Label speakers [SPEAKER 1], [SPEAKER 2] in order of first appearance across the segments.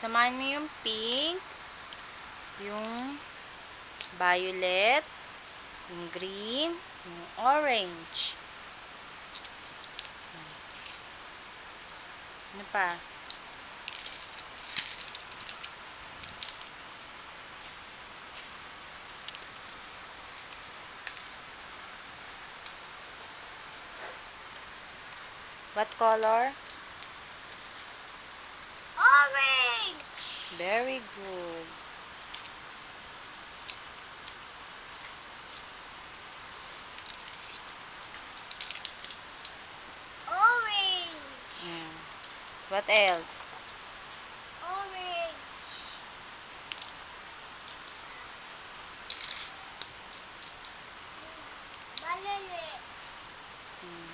[SPEAKER 1] Samahan mo yung pink, yung violet, yung green, yung orange. Ano pa? What color?
[SPEAKER 2] Orange!
[SPEAKER 1] Very good.
[SPEAKER 2] Orange!
[SPEAKER 1] Mm. What else?
[SPEAKER 2] Orange! Violet!
[SPEAKER 1] Mm.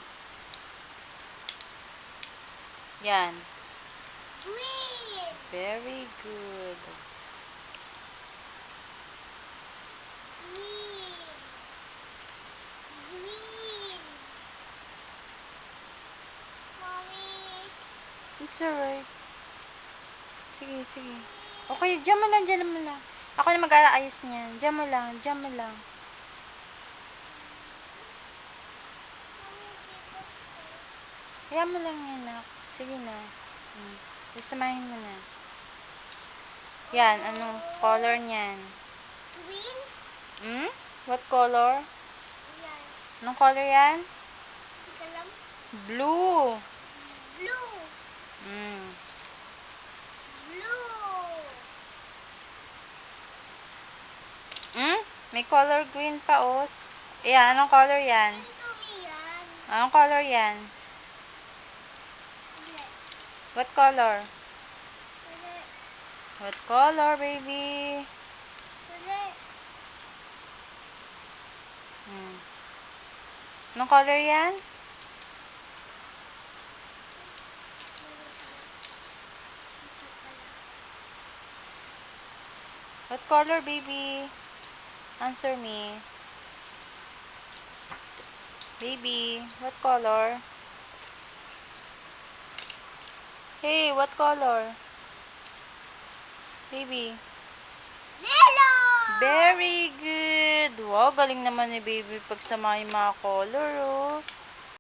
[SPEAKER 1] Yan.
[SPEAKER 2] Green!
[SPEAKER 1] Very good. It's alright. Sige, sige. Okay, dyan mo lang, dyan mo lang. Ako na mag-aayos niyan. Dyan mo lang, dyan mo lang. Kaya mo lang yan, nak. Sige na. Hmm. Isamahin mo na. Yan, anong color niyan?
[SPEAKER 2] Green?
[SPEAKER 1] Hmm? What color?
[SPEAKER 2] Yan.
[SPEAKER 1] Anong color yan?
[SPEAKER 2] Hindi ka lang.
[SPEAKER 1] Blue.
[SPEAKER 2] Blue!
[SPEAKER 1] Hmm.
[SPEAKER 2] Blue!
[SPEAKER 1] Hmm? May color green pa, os. Yan, anong color yan?
[SPEAKER 2] Yan.
[SPEAKER 1] Anong color yan?
[SPEAKER 2] Red.
[SPEAKER 1] What color? What color, baby? Hmm. Anong color yan? What color, baby? Answer me. Baby, what color? Hey, what color? Baby.
[SPEAKER 2] Yellow!
[SPEAKER 1] Very good. Wow, galing naman ni baby pagsama yung mga color, oh.